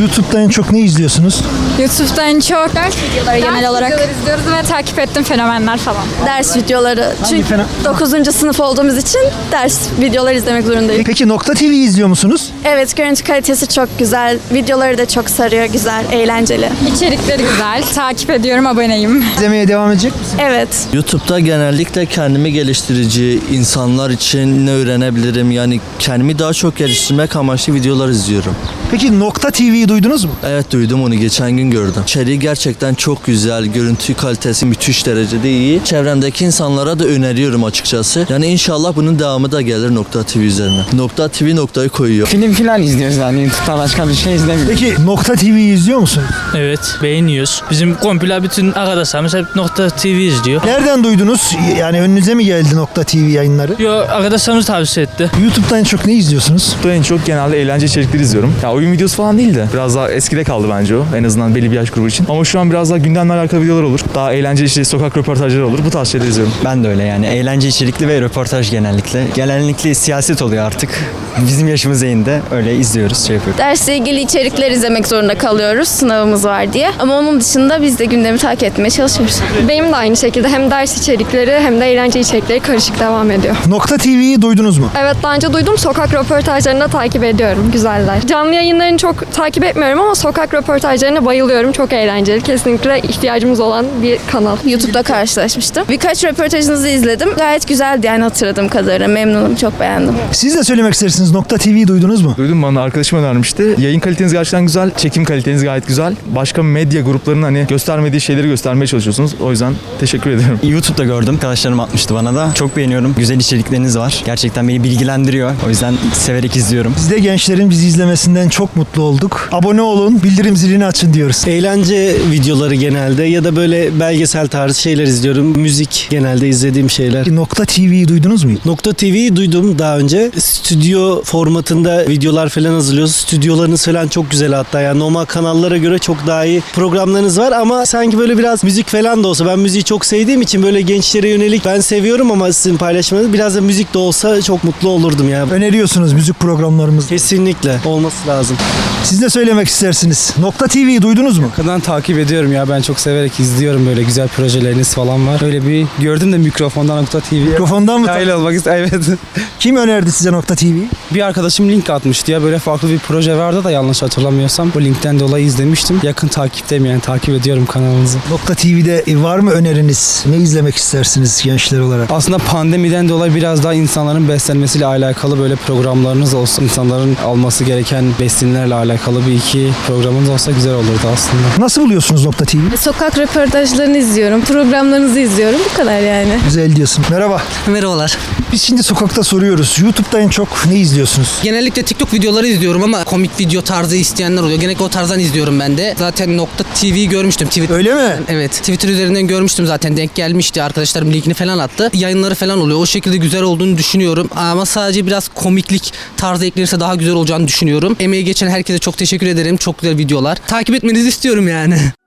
YouTube'da en çok ne izliyorsunuz? YouTube'da en çok ders videoları genel olarak izliyoruz ve takip ettim fenomenler falan. Ders videoları. Çünkü fena- 9. sınıf olduğumuz için ders videoları izlemek zorundayım. Peki Nokta TV izliyor musunuz? Evet görüntü kalitesi çok güzel. Videoları da çok sarıyor, güzel, eğlenceli. İçerikleri güzel. Takip ediyorum, aboneyim. İzlemeye devam edecek misiniz? Evet. YouTube'da genellikle kendimi geliştirici, insanlar için ne öğrenebilirim yani kendimi daha çok geliştirmek amaçlı videolar izliyorum. Peki Nokta TV'yi duydunuz mu? Evet duydum onu geçen gün gördüm. İçeriği gerçekten çok güzel, görüntü kalitesi müthiş derecede iyi. Çevremdeki insanlara da öneriyorum açıkçası. Yani inşallah bunun devamı da gelir Nokta TV üzerine. Nokta TV noktayı koyuyor. Film filan izliyoruz yani YouTube'da başka bir şey izlemiyoruz. Peki Nokta TV'yi izliyor musunuz? Evet beğeniyoruz. Bizim komple bütün arkadaşlarımız hep Nokta TV izliyor. Nereden duydunuz? Yani önünüze mi geldi Nokta TV yayınları? Yo arkadaşlarımız tavsiye etti. YouTube'da en çok ne izliyorsunuz? en çok genelde eğlence içerikleri izliyorum. Ya oyun videosu falan değil de biraz daha eskide kaldı bence o. En azından belli bir yaş grubu için. Ama şu an biraz daha gündemle alakalı videolar olur. Daha eğlenceli işte sokak röportajları olur. Bu tarz şeyleri izliyorum. Ben de öyle yani eğlence içerikli ve röportaj genellikle. Genellikle siyaset oluyor artık. Bizim yaşımız yayında öyle izliyoruz, şey yapıyoruz. Dersle ilgili içerikler izlemek zorunda kalıyoruz sınavımız var diye. Ama onun dışında biz de gündemi takip etmeye çalışıyoruz. Benim de aynı şekilde hem ders içerikleri hem de eğlence içerikleri karışık devam ediyor. Nokta TV'yi duydunuz mu? Evet daha önce duydum sokak röportajlarını da takip ediyorum. Güzeller. Canlı yayınlarını çok takip etmiyorum ama sokak röportajlarına bayılıyorum. Çok eğlenceli. Kesinlikle ihtiyacımız olan bir kanal. YouTube'da karşılaşmıştım. Birkaç röportajınızı izledim. Gayet güzeldi yani hatırladığım kadarıyla. Memnunum, çok beğendim. Siz de söylemek istersiniz. Nokta TV'yi duydunuz mu? Duydum bana arkadaşım önermişti. Yayın kaliteniz gerçekten güzel. Çekim kaliteniz gayet güzel. Başka medya gruplarının hani göstermediği şeyleri göstermeye çalışıyorsunuz. O yüzden teşekkür ederim. YouTube'da gördüm. Arkadaşlarım atmıştı bana da. Çok beğeniyorum. Güzel içerikleriniz var. Gerçekten beni bilgilendiriyor. O yüzden severek izliyorum. Biz de gençlerin bizi izlemesinden çok mutlu olduk. Abone olun, bildirim zilini açın diyoruz. Eğlence videoları genelde ya da böyle belgesel tarzı şeyler izliyorum. Müzik genelde izlediğim şeyler. Nokta TV'yi duydunuz mu? Nokta TV'yi duydum daha önce. Stüdyo formatında videolar falan hazırlıyoruz. Stüdyolarınız falan çok güzel hatta. Yani normal kanallara göre çok daha iyi programlarınız var ama sanki böyle biraz müzik falan da olsa ben müziği çok sevdiğim için böyle gençlere yönelik ben seviyorum ama sizin paylaşmanız biraz da müzik de olsa çok mutlu olurdum ya. Öneriyorsunuz müzik programlarımızı. Kesinlikle olması lazım. Siz de söylemek istersiniz. Nokta TV'yi duydunuz mu? Kadından takip ediyorum ya ben çok severek izliyorum böyle güzel projeleriniz falan var. Öyle bir gördüm de mikrofondan nokta TV. Mikrofondan mı? Dahil olmak ist- evet. Kim önerdi size Nokta TV'yi? bir arkadaşım link atmıştı ya böyle farklı bir proje vardı da yanlış hatırlamıyorsam. Bu linkten dolayı izlemiştim. Yakın takipteyim yani takip ediyorum kanalınızı. Nokta TV'de var mı öneriniz? Ne izlemek istersiniz gençler olarak? Aslında pandemiden dolayı biraz daha insanların beslenmesiyle alakalı böyle programlarınız olsun. İnsanların alması gereken besinlerle alakalı bir iki programınız olsa güzel olurdu aslında. Nasıl buluyorsunuz Nokta TV'yi? Sokak röportajlarını izliyorum, programlarınızı izliyorum. Bu kadar yani. Güzel diyorsun. Merhaba. Merhabalar. Biz şimdi sokakta soruyoruz. YouTube'da en çok ne izliyorsunuz? Genellikle TikTok videoları izliyorum ama komik video tarzı isteyenler oluyor. Genellikle o tarzdan izliyorum ben de. Zaten nokta TV'yi görmüştüm. Twitter Öyle mi? Evet. Twitter üzerinden görmüştüm zaten. Denk gelmişti. Arkadaşlarım linkini falan attı. Yayınları falan oluyor. O şekilde güzel olduğunu düşünüyorum. Ama sadece biraz komiklik tarzı eklenirse daha güzel olacağını düşünüyorum. Emeği geçen herkese çok teşekkür ederim. Çok güzel videolar. Takip etmenizi istiyorum yani.